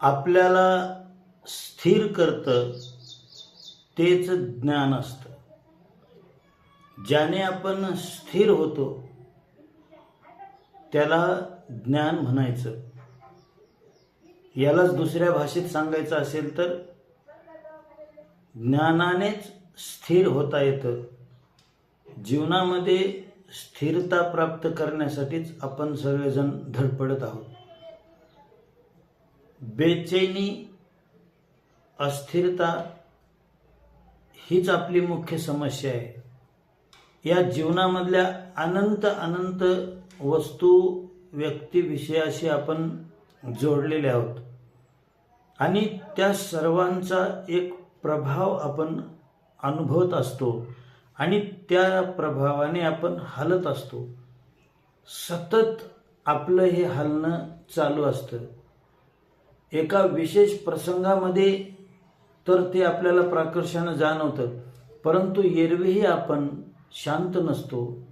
आपल्याला स्थिर करतं तेच ज्ञान असतं. ज्याने आपण स्थिर होतो त्याला ज्ञान म्हणायचं. यालाच दुसऱ्या भाषेत सांगायचं असेल तर ज्ञानानेच स्थिर होता येतं. जीवनामध्ये स्थिरता प्राप्त करण्यासाठीच आपण सगळेजण धडपडत आहोत. बेचैनी अस्थिरता हीच आपली मुख्य समस्या आहे. या जीवनामधल्या अनंत अनंत वस्तू व्यक्ती विषयाशी आपण जोडलेले आहोत. आणि त्या सर्वांचा एक प्रभाव आपण अनुभवत असतो आणि त्या प्रभावाने आपण हलत असतो. सतत आपलं हे हलणं चालू असतं. एका विशेष प्रसंगामध्ये तर ते आपल्याला प्राकर्षानं जाणवतं. परंतु एरवीही आपण शांत नसतो.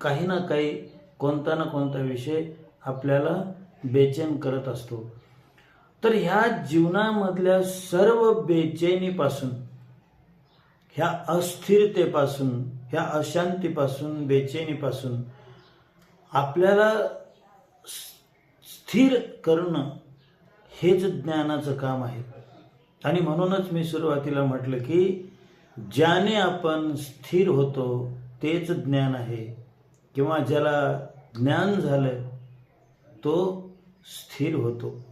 काही ना काही कोणता ना कोणता विषय आपल्याला बेचैन करत असतो. तर ह्या जीवनामधल्या सर्व बेचैनीपासून ह्या अस्थिरतेपासून ह्या अशांतीपासून बेचैनीपासून आपल्याला स्थिर करणं हेच ज्ञानाचं काम आहे. आणि म्हणूनच मी सुरुवातीला म्हटलं की ज्याने आपण स्थिर होतो तेच ज्ञान आहे. किंवा ज्याला ज्ञान झालं तो स्थिर होतो.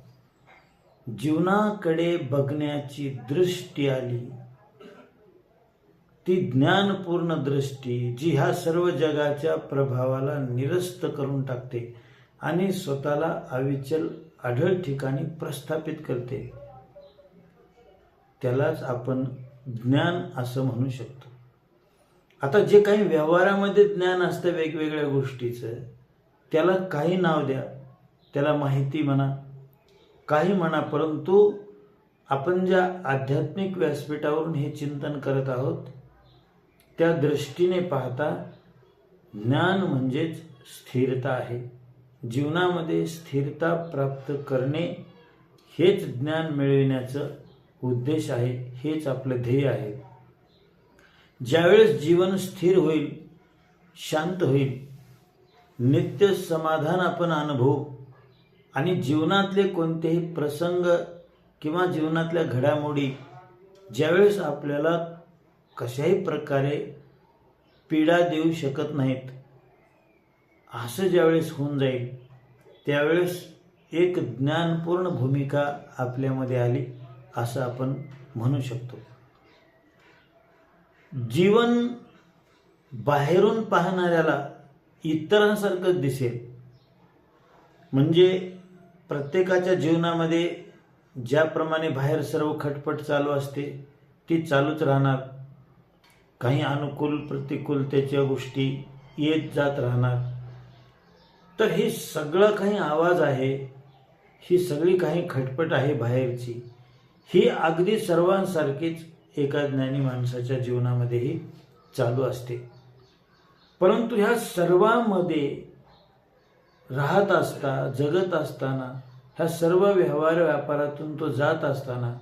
जीवनाकडे बघण्याची दृष्टी आली. ती ज्ञानपूर्ण दृष्टी जी ह्या सर्व जगाच्या प्रभावाला निरस्त करून टाकते आणि स्वतःला अविचल आढळ ठिकाणी प्रस्थापित करते. त्यालाच आपण ज्ञान असं म्हणू शकतो. आता जे काही व्यवहारामध्ये ज्ञान असतं वेगवेगळ्या गोष्टीचं त्याला काही नाव द्या. त्याला माहिती म्हणा. काही म्हणा परंतु आपण ज्या आध्यात्मिक व्यासपीठावरून हे चिंतन करत आहोत त्या दृष्टीने पाहता ज्ञान म्हणजेच स्थिरता आहे. जीवनामध्ये स्थिरता प्राप्त करणे हेच ज्ञान मिळविण्याचं उद्देश आहे हेच आपलं ध्येय आहे. ज्यावेळेस जीवन स्थिर होईल शांत होईल नित्य समाधान आपण अनुभवू आणि जीवनातले कोणतेही प्रसंग किंवा जीवनातल्या घडामोडी ज्यावेळेस आपल्याला कशाही प्रकारे पीडा देऊ शकत नाहीत असं ज्यावेळेस होऊन जाईल त्यावेळेस एक ज्ञानपूर्ण भूमिका आपल्यामध्ये आली असं आपण म्हणू शकतो. जीवन बाहेरून पाहणाऱ्याला इतरांसारखंच दिसेल. म्हणजे प्रत्येकाच्या जीवनामध्ये ज्याप्रमाणे बाहेर सर्व खटपट चालू असते ती चालूच राहणार. काही अनुकूल प्रतिकूलतेच्या गोष्टी येत जात राहणार. तर हे सगळं काही आवाज आहे ही सगळी काही खटपट आहे बाहेरची. ही अगदी सर्वांसारखीच एका ज्ञानी माणसाच्या जीवनामध्येही चालू असते. परंतु ह्या सर्वांमध्ये राहत असता जगत असताना ह्या सर्व व्यवहार व्यापारातून तो जात असताना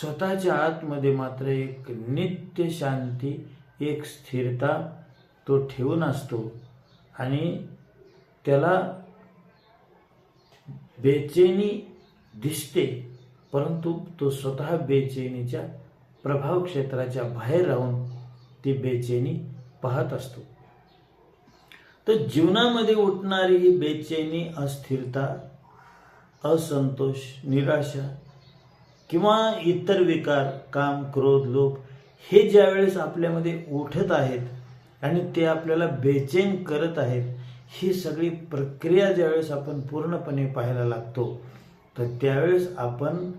स्वतःच्या आतमध्ये मात्र एक नित्य शांती एक स्थिरता तो ठेवून असतो. आणि त्याला बेचैनी दिसते परंतु तो स्वतः बेचैनीच्या प्रभाव क्षेत्राच्या बाहेर राहून ती बेचैनी पाहत असतो. तर जीवनामध्ये उठणारी ही बेचैनी अस्थिरता असंतोष निराशा किंवा इतर विकार काम क्रोध लोभ हे ज्यावेळेस आपल्यामध्ये उठत आहेत आणि ते आपल्याला बेचैन करत आहेत ही सगळी प्रक्रिया ज्यावेळेस आपण पूर्णपणे पाहायला लागतो तर त्यावेळेस आपण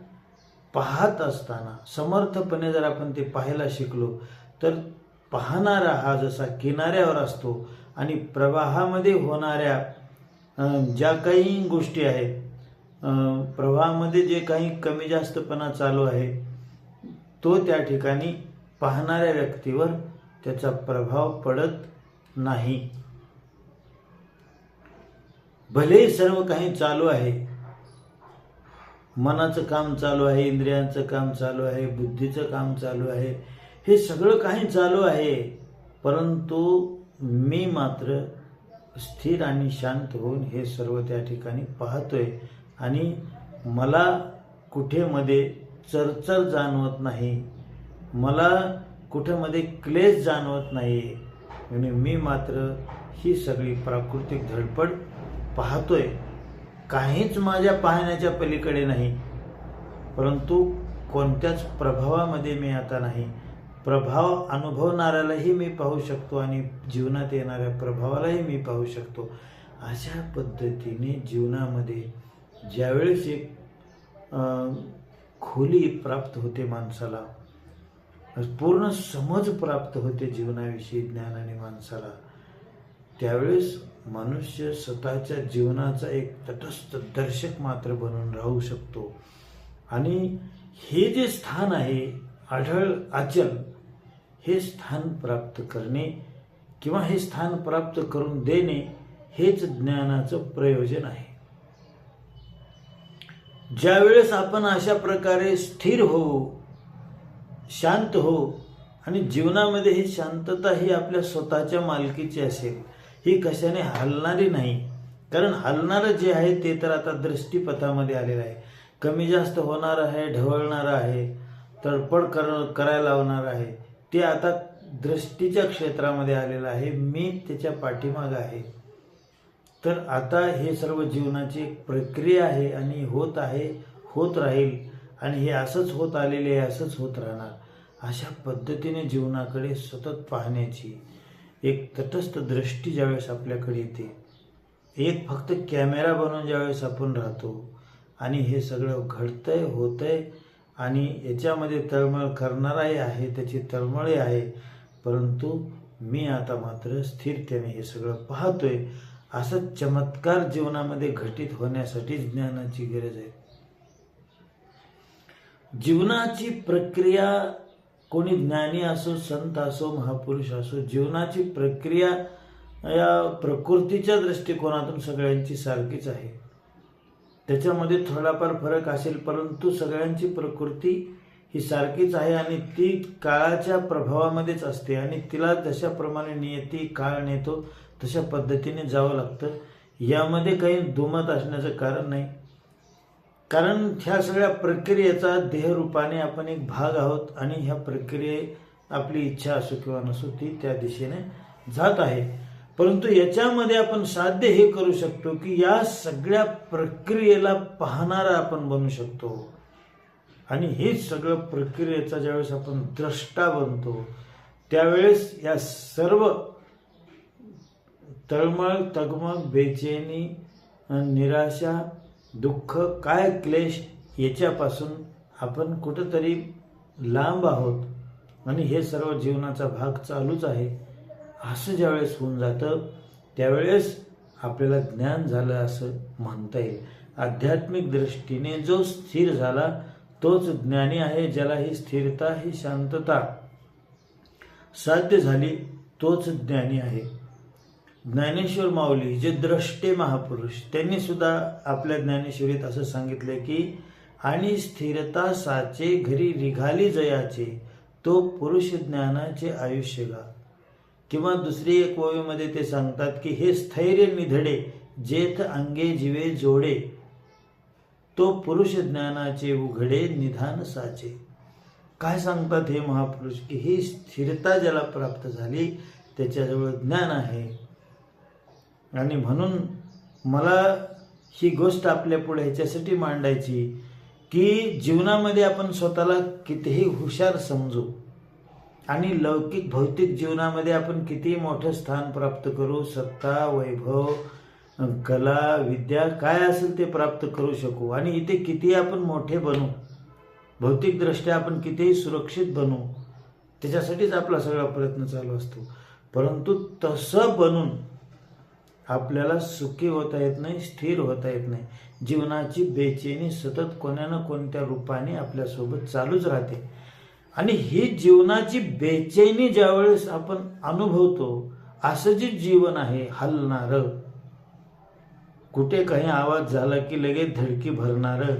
पाहत असताना समर्थपणे जर आपण ते पाहायला शिकलो तर पाहणारा हा जसा किनाऱ्यावर असतो आणि प्रवाहामध्ये होणाऱ्या ज्या काही गोष्टी आहेत प्रवाहामध्ये जे काही कमी जास्तपणा चालू आहे तो त्या ठिकाणी पाहणाऱ्या व्यक्तीवर त्याचा प्रभाव पडत नाही. भले सर्व काही चालू आहे. मनाचं काम चालू आहे इंद्रियांचं काम चालू आहे बुद्धीचं काम चालू आहे. हे सगळं काही चालू आहे. परंतु मी मात्र स्थिर आणि शांत होऊन हे सर्व त्या ठिकाणी पाहतोय. आणि मला कुठेमध्ये चरचर जाणवत नाही. मला कुठेमध्ये क्लेश जाणवत नाही. आणि मी मात्र ही सगळी प्राकृतिक धडपड पाहतोय काहीच माझ्या पाहण्याच्या पलीकडे नाही. परंतु कोणत्याच प्रभावामध्ये मी आता नाही. प्रभाव अनुभवणाऱ्यालाही मी पाहू शकतो आणि जीवनात येणाऱ्या प्रभावालाही मी पाहू शकतो. अशा पद्धतीने जीवनामध्ये ज्यावेळेस एक खोली प्राप्त होते माणसाला पूर्ण समज प्राप्त होते जीवनाविषयी ज्ञानाने माणसाला त्यावेळेस मनुष्य स्वतःच्या जीवनाचा एक तटस्थ दर्शक मात्र बनून राहू शकतो. आणि हे जे स्थान आहे आढळ आचल हे स्थान प्राप्त करणे किंवा हे स्थान प्राप्त करून देणे हेच ज्ञानाचं प्रयोजन आहे. ज्यावेळेस आपण अशा प्रकारे स्थिर होऊ शांत हो आणि जीवनामध्ये ही शांतता ही आपल्या स्वतःच्या मालकीची असेल ही कशाने हलणारी नाही. कारण हलणारं जे आहे ते तर आता दृष्टीपथामध्ये आलेलं आहे. कमी जास्त होणार आहे ढवळणार आहे तडपड कर करायला लावणार आहे. ते आता दृष्टीच्या क्षेत्रामध्ये आलेलं आहे. मी त्याच्या पाठीमागं आहे. तर आता हे सर्व जीवनाची एक प्रक्रिया आहे आणि होत आहे होत राहील. आणि हे असंच होत आलेले आहे असंच होत राहणार. अशा पद्धतीने जीवनाकडे सतत पाहण्याची. एक तटस्थ दृष्टी ज्यावेळेस आपल्याकडे येते एक फक्त कॅमेरा बनवून ज्यावेळेस आपण राहतो आणि हे सगळं घडतंय होतंय आणि याच्यामध्ये तळमळ करणाराही आहे त्याची तळमळही आहे परंतु मी आता मात्र स्थिरतेने हे सगळं पाहतोय असं चमत्कार जीवनामध्ये घटित होण्यासाठी ज्ञानाची गरज आहे. जीवनाची प्रक्रिया कोणी ज्ञानी असो संत असो महापुरुष असो जीवनाची प्रक्रिया या प्रकृतीच्या दृष्टिकोनातून सगळ्यांची सारखीच आहे. त्याच्यामध्ये थोडाफार फरक असेल परंतु सगळ्यांची प्रकृती ही सारखीच आहे आणि ती काळाच्या प्रभावामध्येच असते आणि तिला जशाप्रमाणे नियती काळ नेतो तशा पद्धतीने जावं लागतं. यामध्ये काही दुमत असण्याचं कारण नाही. कारण ह्या सगळ्या प्रक्रियेचा देहरूपाने आपण एक भाग आहोत आणि ह्या प्रक्रिये आपली इच्छा असो किंवा नसो ती त्या दिशेने जात आहे. परंतु याच्यामध्ये आपण साध्य हे करू शकतो की या सगळ्या प्रक्रियेला पाहणारा आपण बनू शकतो. आणि हेच सगळं प्रक्रियेचा ज्यावेळेस आपण द्रष्टा बनतो त्यावेळेस या सर्व तळमळ तगमग बेचैनी निराशा दुःख काय क्लेश याच्यापासून आपण कुठंतरी लांब आहोत? आणि हे सर्व जीवनाचा भाग चालूच आहे. असं ज्यावेळेस होऊन जातं त्यावेळेस आपल्याला ज्ञान झालं असं म्हणता येईल. आध्यात्मिक दृष्टीने जो स्थिर झाला तोच ज्ञानी आहे ज्याला ही स्थिरता ही शांतता साध्य झाली तोच ज्ञानी आहे. ज्ञानेश्वर माऊली जे द्रष्टे महापुरुष त्यांनी सुद्धा आपल्या ज्ञानेश्वरीत असं सांगितलं की आणि स्थिरता साचे घरी रिघाली जयाचे तो पुरुष ज्ञानाचे आयुष्य गा. किंवा दुसरी एक ओवीमध्ये ते सांगतात की हे स्थैर्य निधडे जेथ अंगे जिवे जोडे तो पुरुष ज्ञानाचे उघडे निधान साचे. काय सांगतात हे महापुरुष की ही स्थिरता ज्याला प्राप्त झाली त्याच्याजवळ ज्ञान आहे आणि म्हणून मला ही गोष्ट आपल्या पुढे ह्याच्यासाठी मांडायची की जीवनामध्ये आपण स्वतःला कितीही हुशार समजू आणि लौकिक भौतिक जीवनामध्ये आपण किती मोठं स्थान प्राप्त करू सत्ता वैभव कला विद्या काय असेल ते प्राप्त करू शकू आणि इथे किती आपण मोठे बनू भौतिकदृष्ट्या आपण कितीही सुरक्षित बनू त्याच्यासाठीच आपला सगळा प्रयत्न चालू असतो. परंतु तसं बनून आपल्याला सुखी होता येत नाही स्थिर होता येत नाही. जीवनाची बेचैनी सतत कोण्या ना कोणत्या रूपाने आपल्यासोबत चालूच राहते. आणि ही जीवनाची बेचैनी ज्यावेळेस आपण अनुभवतो असं जे जीवन आहे हलणारं. कुठे काही आवाज झाला की लगेच धडकी भरणारं.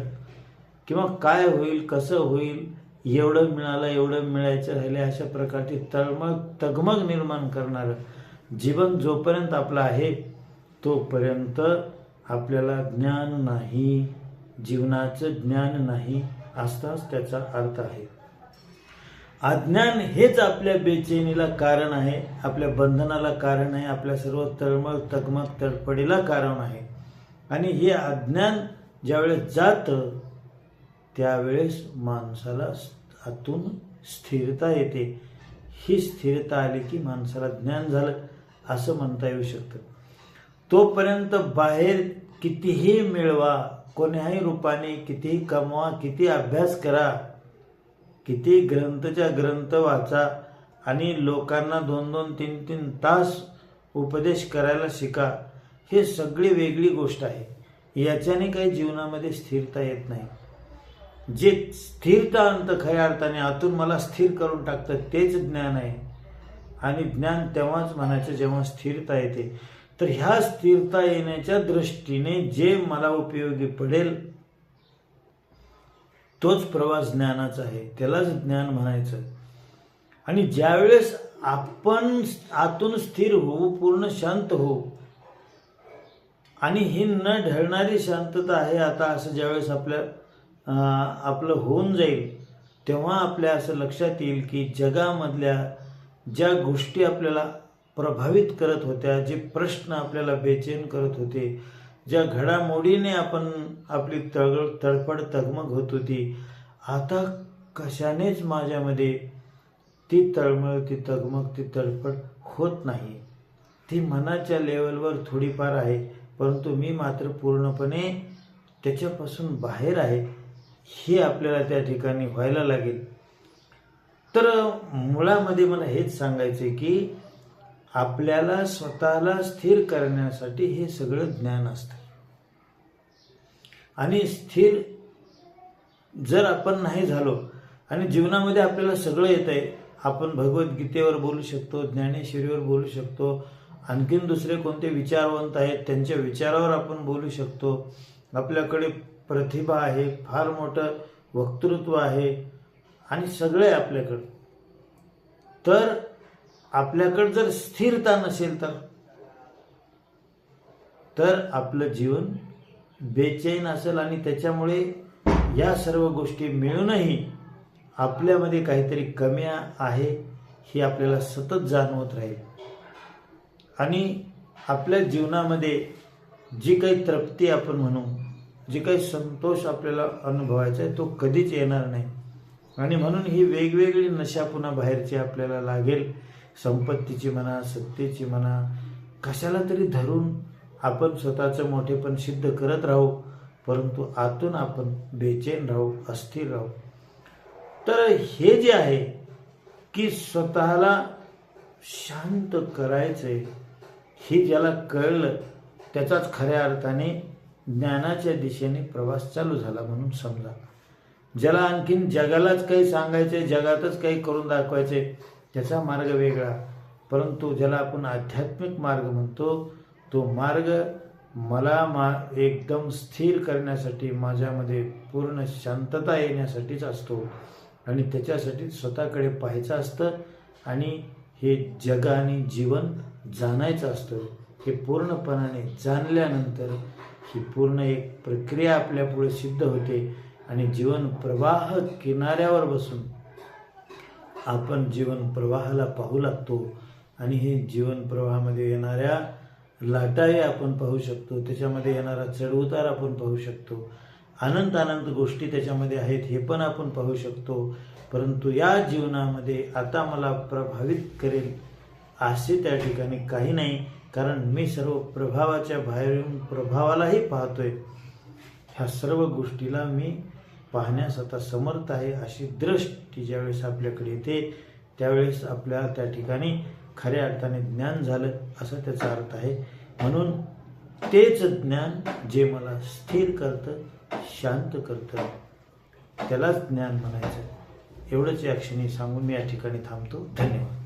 किंवा काय होईल कसं होईल एवढं मिळालं एवढं मिळायचं राहिले अशा प्रकारची तळमळ तगमग निर्माण करणारं. जीवन जोपर्यंत आपलं आहे तोपर्यंत आपल्याला ज्ञान नाही जीवनाचं ज्ञान नाही असताच त्याचा अर्थ आहे. अज्ञान हेच आपल्या बेचैनीला कारण आहे आपल्या बंधनाला कारण आहे आपल्या सर्व तळमळ तगमग तडफडीला कारण आहे. आणि हे अज्ञान ज्यावेळेस जातं त्यावेळेस माणसाला आतून स्थिरता येते. ही स्थिरता आली की माणसाला ज्ञान झालं असं म्हणता येऊ शकतं. तोपर्यंत बाहेर कितीही मिळवा कोण्याही रूपाने कितीही कमवा किती अभ्यास करा किती ग्रंथच्या ग्रंथ वाचा आणि लोकांना दोन दोन तीन तीन तास उपदेश करायला शिका. हे सगळी वेगळी गोष्ट आहे. याच्याने काही जीवनामध्ये स्थिरता येत नाही. जे स्थिरता अंत खऱ्या अर्थाने आतून मला स्थिर करून टाकतं तेच ज्ञान आहे. आणि ज्ञान तेव्हाच म्हणायचं जेव्हा स्थिरता येते. तर ह्या स्थिरता येण्याच्या दृष्टीने जे मला उपयोगी पडेल तोच प्रवास ज्ञानाचा आहे. त्यालाच ज्ञान म्हणायचं आणि ज्यावेळेस आपण आतून स्थिर होऊ पूर्ण शांत होऊ आणि ही न ढळणारी शांतता आहे आता असं ज्यावेळेस आपल्या आपलं होऊन जाईल तेव्हा आपल्या असं लक्षात येईल की जगामधल्या ज्या गोष्टी आपल्याला प्रभावित करत होत्या जे प्रश्न आपल्याला बेचैन करत होते. ज्या घडामोडीने आपण आपली तळ तडफड तगमग होत होती आता कशानेच माझ्यामध्ये ती तळमळ ती तगमग ती तडफड होत नाही. ती मनाच्या लेवलवर थोडीफार आहे परंतु मी मात्र पूर्णपणे त्याच्यापासून बाहेर आहे हे आपल्याला त्या ठिकाणी व्हायला लागेल. तर मुळामध्ये मला हेच सांगायचे की आपल्याला स्वतःला स्थिर करण्यासाठी हे सगळं ज्ञान असतं. आणि स्थिर जर आपण नाही झालो आणि जीवनामध्ये आपल्याला सगळं येत आहे आपण भगवद्गीतेवर बोलू शकतो ज्ञानेश्वरीवर बोलू शकतो आणखीन दुसरे कोणते विचारवंत आहेत त्यांच्या विचारावर आपण बोलू शकतो. आपल्याकडे प्रतिभा आहे फार मोठं वक्तृत्व आहे आणि सगळे आहे आपल्याकडं. तर आपल्याकडं जर स्थिरता नसेल तर? तर आपलं जीवन बेचैन असेल आणि त्याच्यामुळे या सर्व गोष्टी मिळूनही आपल्यामध्ये काहीतरी कमी आहे ही आपल्याला सतत जाणवत राहील. आणि आपल्या जीवनामध्ये जी काही तृप्ती आपण म्हणू जी काही संतोष आपल्याला अनुभवायचा आहे तो कधीच येणार नाही. आणि म्हणून ही वेगवेगळी नशा पुन्हा बाहेरची आपल्याला लागेल. संपत्तीची म्हणा सत्तेची म्हणा कशाला तरी धरून आपण स्वतःचं मोठेपण सिद्ध करत राहू परंतु आतून आपण बेचैन राहू अस्थिर राहू. तर हे जे आहे की स्वतःला शांत करायचंय हे ज्याला कळलं त्याचाच खऱ्या अर्थाने ज्ञानाच्या दिशेने प्रवास चालू झाला म्हणून समजा. ज्याला आणखीन जगालाच काही सांगायचे जगातच काही करून दाखवायचे त्याचा मार्ग वेगळा. परंतु ज्याला आपण आध्यात्मिक मार्ग म्हणतो तो मार्ग मला मा एकदम स्थिर करण्यासाठी माझ्यामध्ये पूर्ण शांतता येण्यासाठीच असतो. आणि त्याच्यासाठी स्वतःकडे पाहायचं असतं आणि हे जग आणि जीवन जाणायचं असतं. हे पूर्णपणाने जाणल्यानंतर ही पूर्ण एक प्रक्रिया आपल्यापुढे सिद्ध होते आणि जीवन प्रवाह किनाऱ्यावर बसून आपण जीवन प्रवाहाला पाहू लागतो आणि हे जीवन प्रवाहामध्ये येणाऱ्या लाटाही आपण पाहू शकतो त्याच्यामध्ये येणारा चढउतार आपण पाहू शकतो. अनंत अनंत गोष्टी त्याच्यामध्ये आहेत हे पण आपण पाहू शकतो. परंतु या जीवनामध्ये आता मला प्रभावित करेल असे त्या ठिकाणी काही नाही कारण मी सर्व प्रभावाच्या बाहेरून प्रभावालाही पाहतोय. ह्या सर्व गोष्टीला मी पाहण्यास आता समर्थ आहे अशी दृष्टी ज्यावेळेस आपल्याकडे येते त्यावेळेस आपल्या त्या ठिकाणी खऱ्या अर्थाने ज्ञान झालं असा त्याचा अर्थ आहे. म्हणून तेच ज्ञान जे मला स्थिर करतं शांत करतं त्यालाच ज्ञान म्हणायचं. एवढंच या क्षणी सांगून मी या ठिकाणी थांबतो. धन्यवाद.